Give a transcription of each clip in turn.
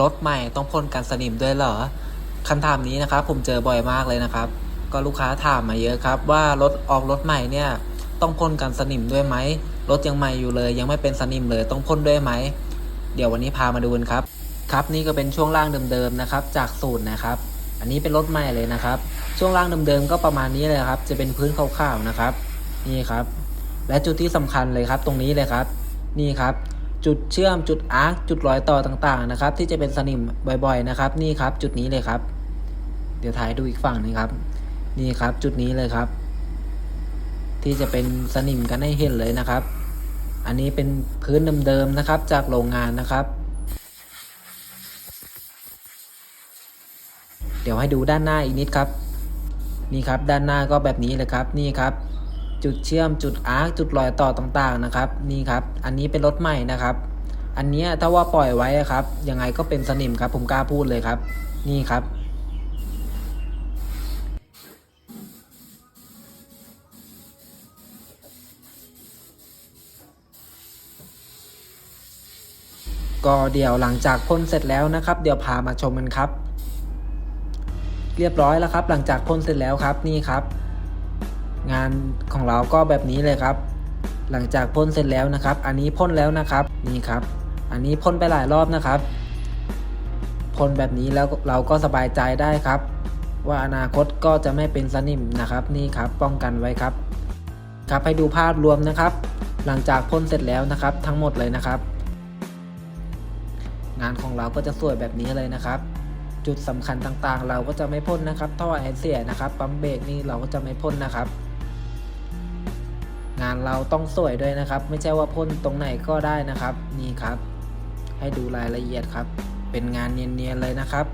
รถใหม่ต้องพ่นกันสนิมด้วยเหรอคำถามนี้นะครับผมเจอบ่อยมากเลยนะครับ ก็ลูกค้าถามมาเยอะครับ ว่ารถออกรถใหม่เนี่ยต้องพ่นกันสนิมด้วยไหมรถยังใหม่อยู่เลย ยังไม่เป็นสนิมเลยต้องพ่นด้วยไหม เดี๋ยววันนี้พามาดูกันครับ ครับนี่ก็เป็นช่วงล่างเดิมๆนะครับ จากสูตรนะครับ อันนี้เป็นรถใหม่เลยนะครับ ช่วงล่างเดิมๆก็ประมาณนี้เลยครับ จะเป็นพื้นขาวๆนะครับ นี่ครับ และจุดที่สำคัญเลยครับ ตรงนี้เลยครับ นี่ครับ จุดเชื่อมจุดอาร์คจุดรอยต่อต่างๆนะครับ ที่จะเป็นสนิมบ่อยๆนะครับ นี่ครับจุดนี้เลยครับ เดี๋ยวถ่ายดูอีกฝั่งหนึงครับ นี่ครับจุดนี้เลยครับ ที่จะเป็นสนิมกันให้เห็นเลยนะครับ อันนี้เป็นพื้นเดิมๆนะครับ จากโรงงานนะครับ เดี๋ยวให้ดูด้านหน้าอีกนิดครับ นี่ครับด้านหน้าก็แบบนี้เลยครับ นี่ครับ จุดเชื่อมจุดอาร์คจุดรอยต่อต่างๆนะครับ นี่ครับ อันนี้เป็นรถใหม่นะครับ อันเนี้ยถ้าว่าปล่อยไว้ครับ ยังไงก็เป็นสนิมครับ ผมกล้าพูดเลยครับ นี่ครับก็เดี๋ยวหลังจากพ่นเสร็จแล้วนะครับ เดี๋ยวพามาชมกันครับ เรียบร้อยแล้วครับ หลังจากพ่นเสร็จแล้วครับนี่ครับ งานของเราก็แบบนี้เลยครับ หลังจากพ่นเสร็จแล้วนะครับ อันนี้พ่นแล้วนะครับนี่ครับ อันนี้พ่นไปหลายรอบนะครับพ่นแบบนี้แล้วเราก็สบายใจได้ครับ ว่าอนาคตก็จะไม่เป็นสนิมนะครับ นี่ครับป้องกันไว้ครับ ครับให้ดูภาพรวมนะครับ หลังจากพ่นเสร็จแล้วนะครับ ทั้งหมดเลยนะครับ งานของเราก็จะสวยแบบนี้เลยนะครับจุดสำคัญต่างๆ เราก็จะไม่พ่นนะครับท่อแอร์เสียนะครับปั๊มเบรกนี่เราก็จะไม่พ่นนะครับ งานเราต้องสวยด้วยนะครับ ไม่ใช่ว่าพ่นตรงไหนก็ได้นะครับ นี่ครับ ให้ดูรายละเอียดครับ เป็นงานเนียนๆเลยนะครับ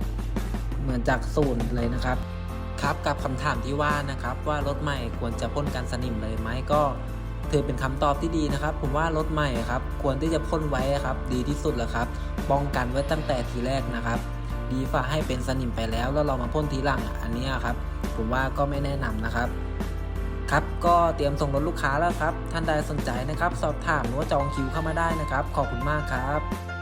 เหมือนจากศูนย์เลยนะครับครับกับคำถามที่ว่านะครับว่ารถใหม่ควรจะพ่นกันสนิมเลยไหมก็ถือเป็นคำตอบที่ดีนะครับ ผมว่ารถใหม่ครับ ควรที่จะพ่นไว้ครับ ดีที่สุดแล้วครับ ป้องกันไว้ตั้งแต่ทีแรกนะครับ ดีฝ่าให้เป็นสนิมไปแล้วแล้วเรามาพ่นทีหลังอันนี้ครับ ผมว่าก็ไม่แนะนำนะครับ ครับก็เตรียมส่งรถลูกค้าแล้วครับ ท่านใดสนใจนะครับ สอบถามหรือว่าจองคิวเข้ามาได้นะครับ ขอบคุณมากครับ